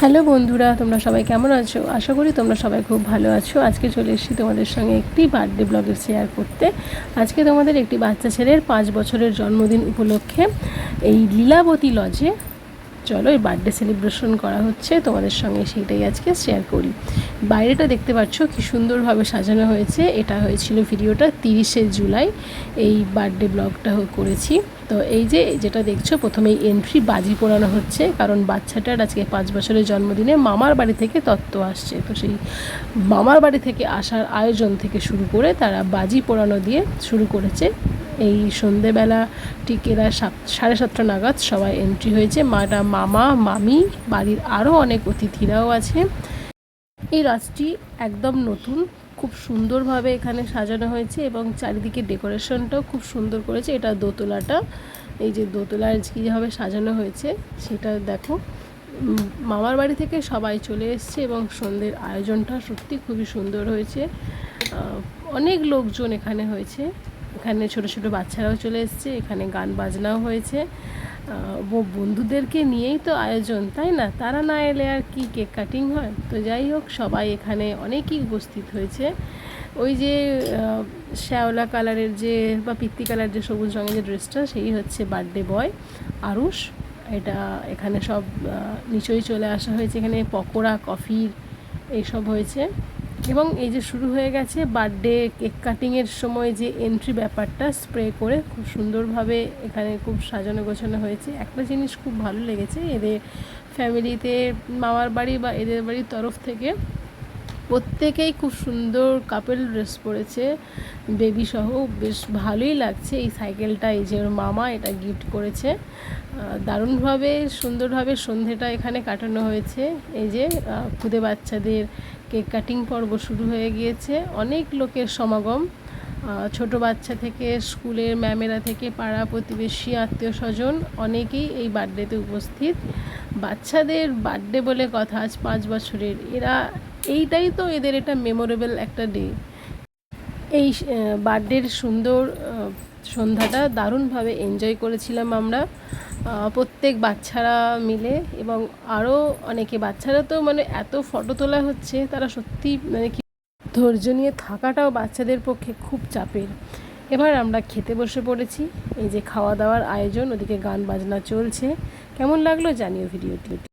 Hello বন্ধুরা, তোমরা সবাই কেমন আছো? আশা করি তোমরা সবাই খুব ভালো আছো। আজকে চলে এসেছি তোমাদের সঙ্গে একটি বার্থডে ব্লগের শেয়ার করতে। আজকে তোমাদের একটি বাচ্চা ছেলের পাঁচ বছরের জন্মদিন উপলক্ষে এই লীলাবতী লজে চলো, এই বার্থডে সেলিব্রেশন করা হচ্ছে, তোমাদের সঙ্গে সেইটাই আজকে শেয়ার করি। বাইরেটা দেখতে পাচ্ছ, কি সুন্দরভাবে সাজানো হয়েছে। এটা হয়েছিল ভিডিওটা তিরিশে জুলাই, এই বার্থডে ব্লগটা করেছি। তো এই যে, যেটা দেখছ, প্রথমেই এন্ট্রি বাজি পোড়ানো হচ্ছে, কারণ বাচ্চাটার আজকে পাঁচ বছরের জন্মদিনে মামার বাড়ি থেকে তত্ত্ব আসছে। তো সেই মামার বাড়ি থেকে আসার আয়োজন থেকে শুরু করে তারা বাজি পোড়ানো দিয়ে শুরু করেছে। এই সন্ধেবেলা ঠিক এরা সাত, সাড়ে সাতটা নাগাদ সবাই এন্ট্রি হয়েছে। মাটা মামা, মামি, বাড়ির আরও অনেক অতিথিরাও আছে। এই রাজটি একদম নতুন, খুব সুন্দরভাবে এখানে সাজানো হয়েছে এবং চারিদিকে ডেকোরেশনটাও খুব সুন্দর করেছে। এটা দোতলাটা, এই যে দোতলার কীভাবে সাজানো হয়েছে সেটা দেখো। মামার বাড়ি থেকে সবাই চলে এসছে এবং সন্ধ্যের আয়োজনটা সত্যি খুবই সুন্দর হয়েছে। অনেক লোকজন এখানে হয়েছে। এখানে ছোট ছোট বাচ্চারাও চলে এসছে এখানে গান বাজনাও হয়েছে। ব- বন্ধুদেরকে নিয়েই তো আয়োজন তাই না? তারা না এলে আর কি কেক কাটিং হয়? তো যাই হোক সবাই এখানে অনেকেই উপস্থিত হয়েছে। ওই যে শ্যাওলা কালারের যে বা পিত্তি কালার যে সবুজ রঙের যে ড্রেসটা সেই হচ্ছে বার্থডে বয় আরুষ। এটা এখানে সব আহ, নিচয়ই চলে আসা হয়েছে। এখানে পকোড়া কফির এইসব হয়েছে। এবং এই যে শুরু হয়ে গেছে বার্থডে কেক কাটিংয়ের সময় যে এন্ট্রি ব্যাপারটা স্প্রে করে খুব সুন্দরভাবে এখানে খুব সাজানো গোছানো হয়েছে। একটা জিনিস খুব ভালো লেগেছে, এদের ফ্যামিলিতে মামার বাড়ি বা এদের বাড়ির তরফ থেকে প্রত্যেকেই খুব সুন্দর কাপেল ড্রেস পরেছে বেবি সহ, বেশ ভালোই লাগছে। এই সাইকেলটা এই যে মামা এটা গিফট করেছে। দারুণভাবে, সুন্দরভাবে সন্ধেটা এখানে কাটানো হয়েছে। এই যে খুদে বাচ্চাদের কেক কাটিং পর্ব শুরু হয়ে গিয়েছে। অনেক লোকের সমাগম। ছোট বাচ্চা থেকে স্কুলের ম্যামেরা থেকে পাড়া প্রতিবেশী, আত্মীয় স্বজন অনেকেই এই বার্থডেতে উপস্থিত। বাচ্চাদের বার্থডে বলে কথা আজ পাঁচ বছরের। এরা এইটাই তো এদের এটা মেমোরেবল একটা ডে এই বার্থডের সুন্দর সন্ধ্যাটা দারুণভাবে এনজয় করেছিলাম আমরা। প্রত্যেক বাচ্চারা মিলে এবং আরও অনেকে, বাচ্চারা তো মানে এত ফটো তোলা হচ্ছে, তারা সত্যি মানে কি ধৈর্য নিয়ে থাকাটাও বাচ্চাদের পক্ষে খুব চাপের। এবার আমরা খেতে বসে পড়েছি, এই যে খাওয়া দাওয়ার আয়োজন, ওদিকে গান বাজনা চলছে। কেমন লাগল জানিও ভিডিওটি